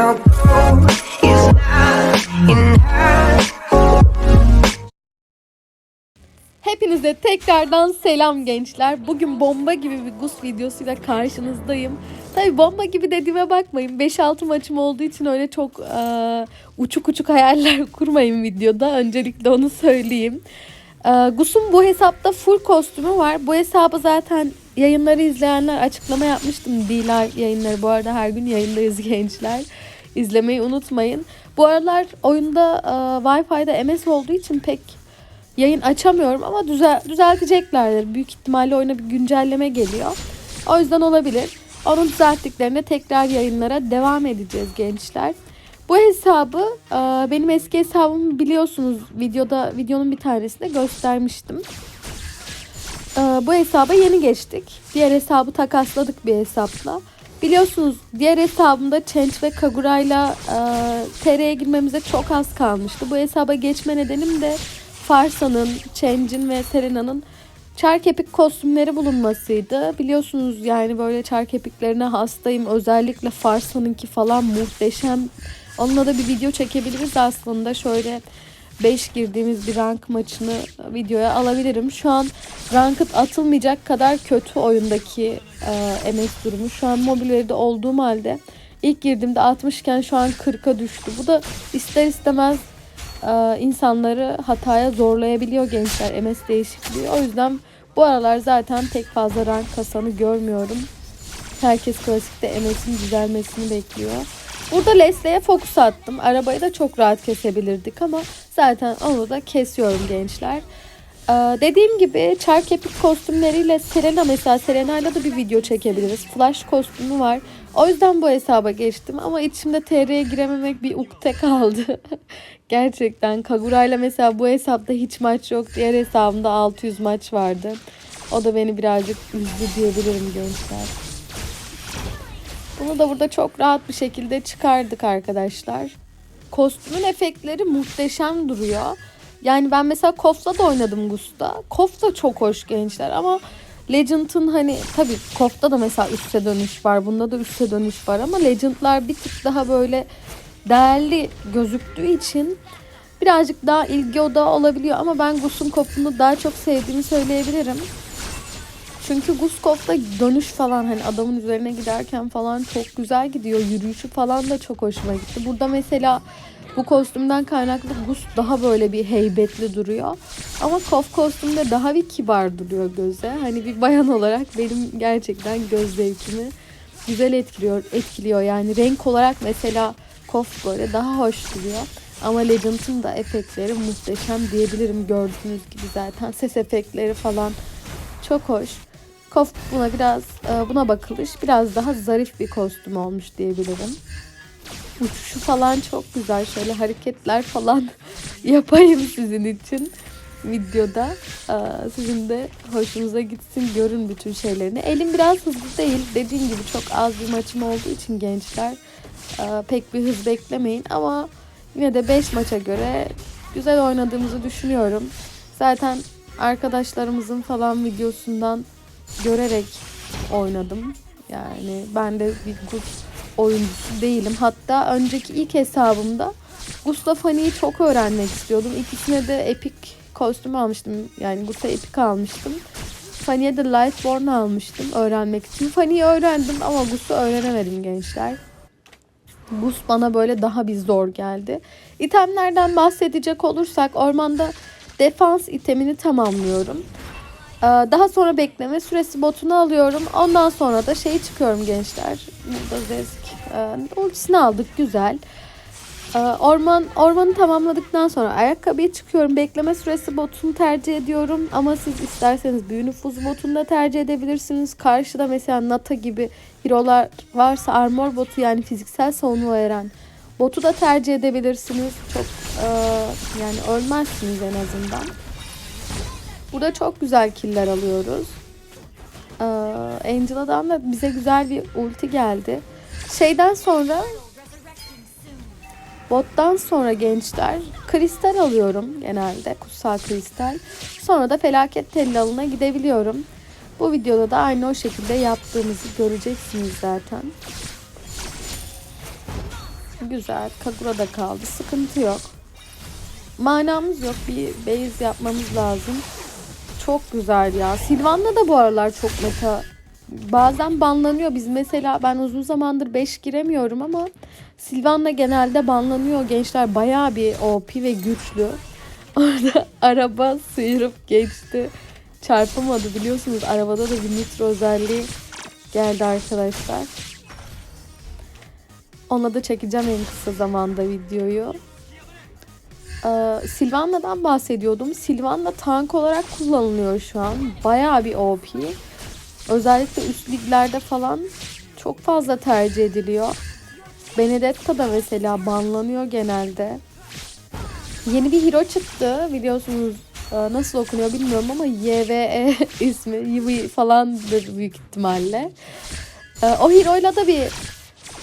Enough. Hepinize tekrardan selam gençler. Bugün bomba gibi bir GUS videosuyla karşınızdayım. Tabi bomba gibi dediğime bakmayın. 5-6 maçım olduğu için öyle çok e, uçuk uçuk hayaller kurmayın videoda. Öncelikle onu söyleyeyim. E, GUS'un bu hesapta full kostümü var. Bu hesabı zaten yayınları izleyenler açıklama yapmıştım. Dilar yayınları bu arada her gün yayındayız gençler. İzlemeyi unutmayın. Bu aralar oyunda e, Wi-Fi'de MS olduğu için pek yayın açamıyorum ama düzel düzelteceklerdir. Büyük ihtimalle oyuna bir güncelleme geliyor. O yüzden olabilir. Onu düzelttiklerinde tekrar yayınlara devam edeceğiz gençler. Bu hesabı e, benim eski hesabımı biliyorsunuz videoda videonun bir tanesinde göstermiştim. E, bu hesaba yeni geçtik. Diğer hesabı takasladık bir hesapla. Biliyorsunuz diğer hesabımda Change ve Kagura'yla e, TR'ye girmemize çok az kalmıştı. Bu hesaba geçme nedenim de Farsa'nın, Change'in ve Serena'nın çark epik kostümleri bulunmasıydı. Biliyorsunuz yani böyle çark epiklerine hastayım. Özellikle Farsa'nınki falan muhteşem. Onunla da bir video çekebiliriz aslında. Şöyle 5 girdiğimiz bir rank maçını videoya alabilirim. Şu an ranked atılmayacak kadar kötü oyundaki e, MS durumu. Şu an mobil veride olduğum halde ilk girdiğimde 60 iken şu an 40'a düştü. Bu da ister istemez e, insanları hataya zorlayabiliyor gençler MS değişikliği. O yüzden bu aralar zaten pek fazla rank kasanı görmüyorum. Herkes klasikte MS'in düzelmesini bekliyor. Burada Leslie'ye fokus attım. Arabayı da çok rahat kesebilirdik ama zaten onu da kesiyorum gençler. Ee, dediğim gibi çark epik kostümleriyle Selena mesela Selena'yla da bir video çekebiliriz. Flash kostümü var. O yüzden bu hesaba geçtim ama içimde TR'ye girememek bir ukde kaldı. Gerçekten Kagura'yla mesela bu hesapta hiç maç yok. Diğer hesabımda 600 maç vardı. O da beni birazcık üzdü diyebilirim gençler. Bunu da burada çok rahat bir şekilde çıkardık arkadaşlar. Kostümün efektleri muhteşem duruyor. Yani ben mesela Kof'la da oynadım Gus'ta. Kof da çok hoş gençler ama Legend'ın hani tabii Kof'ta da mesela üste dönüş var. Bunda da üste dönüş var ama Legend'lar bir tık daha böyle değerli gözüktüğü için birazcık daha ilgi odağı olabiliyor. Ama ben Gus'un Kof'unu daha çok sevdiğimi söyleyebilirim. Çünkü Guskof'ta dönüş falan hani adamın üzerine giderken falan çok güzel gidiyor. Yürüyüşü falan da çok hoşuma gitti. Burada mesela bu kostümden kaynaklı Gus daha böyle bir heybetli duruyor. Ama Kof kostümde daha bir kibar duruyor göze. Hani bir bayan olarak benim gerçekten göz zevkimi güzel etkiliyor. etkiliyor. Yani renk olarak mesela Kof böyle daha hoş duruyor. Ama Legend'ın da efektleri muhteşem diyebilirim gördüğünüz gibi zaten. Ses efektleri falan çok hoş. Kof buna biraz e, buna bakılış biraz daha zarif bir kostüm olmuş diyebilirim. Uçuşu falan çok güzel. Şöyle hareketler falan yapayım sizin için videoda. E, sizin de hoşunuza gitsin görün bütün şeylerini. Elim biraz hızlı değil. Dediğim gibi çok az bir maçım olduğu için gençler e, pek bir hız beklemeyin ama yine de 5 maça göre güzel oynadığımızı düşünüyorum. Zaten arkadaşlarımızın falan videosundan görerek oynadım. Yani ben de bir Gus oyuncusu değilim. Hatta önceki ilk hesabımda Gus'la Fanny'yi çok öğrenmek istiyordum. İkisine de Epic kostüm almıştım. Yani Gus'a Epic almıştım. Fanny'e de Lightborn almıştım öğrenmek için. Fanny'yi öğrendim ama Gus'u öğrenemedim gençler. Gus bana böyle daha bir zor geldi. İtemlerden bahsedecek olursak ormanda defans itemini tamamlıyorum. Ee, Daha sonra bekleme süresi botunu alıyorum. Ondan sonra da şey çıkıyorum gençler. Burada Zesk. Ee, Ultisini aldık güzel. Ee, Orman ormanı tamamladıktan sonra ayakkabıya çıkıyorum. Bekleme süresi botunu tercih ediyorum. Ama siz isterseniz büyü nüfuz botunu da tercih edebilirsiniz. Karşıda mesela Nata gibi hero'lar varsa armor botu yani fiziksel savunma veren botu da tercih edebilirsiniz. Çok e, yani ölmezsiniz en azından. Burada çok güzel killer alıyoruz. Ee, Angela'dan da bize güzel bir ulti geldi. Şeyden sonra bottan sonra gençler kristal alıyorum genelde. Kutsal kristal. Sonra da felaket tellalına gidebiliyorum. Bu videoda da aynı o şekilde yaptığımızı göreceksiniz zaten. Güzel. Kagura da kaldı. Sıkıntı yok. Manamız yok. Bir base yapmamız lazım. Çok güzel ya. Silvan'la da bu aralar çok meta. Bazen banlanıyor. Biz mesela ben uzun zamandır 5 giremiyorum ama Silvan'la genelde banlanıyor. Gençler bayağı bir OP ve güçlü. Orada araba sıyırıp geçti. Çarpamadı biliyorsunuz. Arabada da bir nitro özelliği geldi arkadaşlar. Ona da çekeceğim en kısa zamanda videoyu. Ee, Silvanna'dan bahsediyordum. Silvanna tank olarak kullanılıyor şu an. Bayağı bir OP. Özellikle üst liglerde falan çok fazla tercih ediliyor. Benedetta da mesela banlanıyor genelde. Yeni bir hero çıktı. Biliyorsunuz e, nasıl okunuyor bilmiyorum ama YVE ismi. Yvi falandır büyük ihtimalle. E, O hero'yla da bir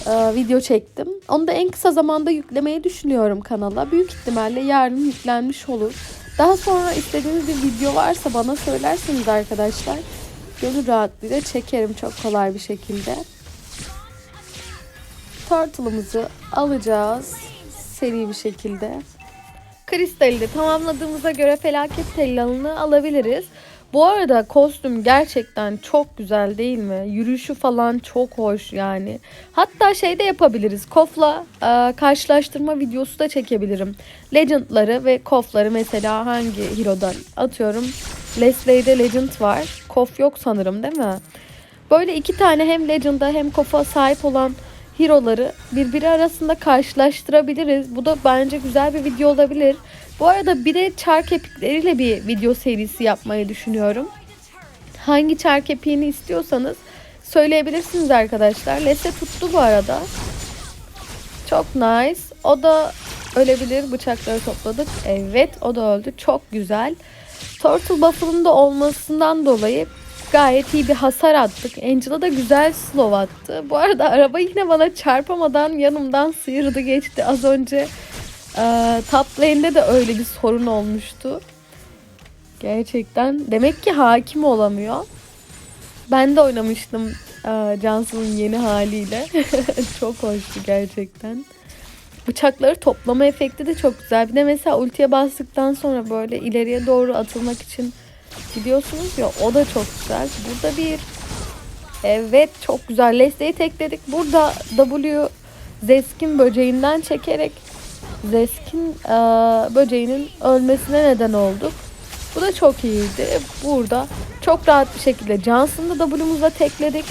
e, video çektim. Onu da en kısa zamanda yüklemeyi düşünüyorum kanala. Büyük ihtimalle yarın yüklenmiş olur. Daha sonra istediğiniz bir video varsa bana söylerseniz arkadaşlar. Gönül rahatlığıyla çekerim çok kolay bir şekilde. Turtle'ımızı alacağız seri bir şekilde. Kristali de tamamladığımıza göre felaket tellalını alabiliriz. Bu arada kostüm gerçekten çok güzel değil mi? Yürüyüşü falan çok hoş yani. Hatta şey de yapabiliriz. Kof'la e, karşılaştırma videosu da çekebilirim. Legend'ları ve Kof'ları mesela hangi hero'dan atıyorum. Leslie'de Legend var. Kof yok sanırım değil mi? Böyle iki tane hem Legend'a hem Kof'a sahip olan hero'ları birbiri arasında karşılaştırabiliriz. Bu da bence güzel bir video olabilir. Bu arada bir de çark epikleriyle bir video serisi yapmayı düşünüyorum. Hangi çark epiğini istiyorsanız söyleyebilirsiniz arkadaşlar. Lese tuttu bu arada. Çok nice. O da ölebilir. Bıçakları topladık. Evet o da öldü. Çok güzel. Turtle Buffalo'nun da olmasından dolayı gayet iyi bir hasar attık. Angela da güzel slow attı. Bu arada araba yine bana çarpamadan yanımdan sıyırdı geçti. Az önce e, top de öyle bir sorun olmuştu. Gerçekten. Demek ki hakim olamıyor. Ben de oynamıştım e, Johnson'ın yeni haliyle. çok hoştu gerçekten. Bıçakları toplama efekti de çok güzel. Bir de mesela ultiye bastıktan sonra böyle ileriye doğru atılmak için gidiyorsunuz ya o da çok güzel. Burada bir evet çok güzel. Leslie'yi tekledik. Burada W Zeskin böceğinden çekerek Zeskin e, böceğinin ölmesine neden olduk. Bu da çok iyiydi. Burada çok rahat bir şekilde Johnson'ı da W'muzla tekledik.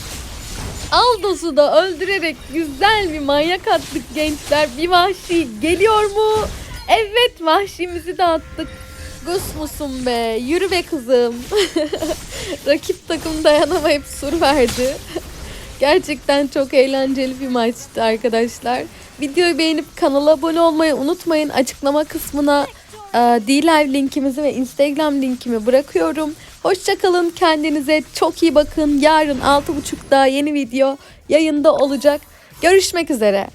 Aldos'u da öldürerek güzel bir manyak attık gençler. Bir vahşi geliyor mu? Evet vahşimizi de attık. Gus musun be? Yürü be kızım. Rakip takım dayanamayıp sur verdi. Gerçekten çok eğlenceli bir maçtı arkadaşlar. Videoyu beğenip kanala abone olmayı unutmayın. Açıklama kısmına e, D-Live linkimizi ve Instagram linkimi bırakıyorum. Hoşçakalın kendinize çok iyi bakın. Yarın 6.30'da yeni video yayında olacak. Görüşmek üzere.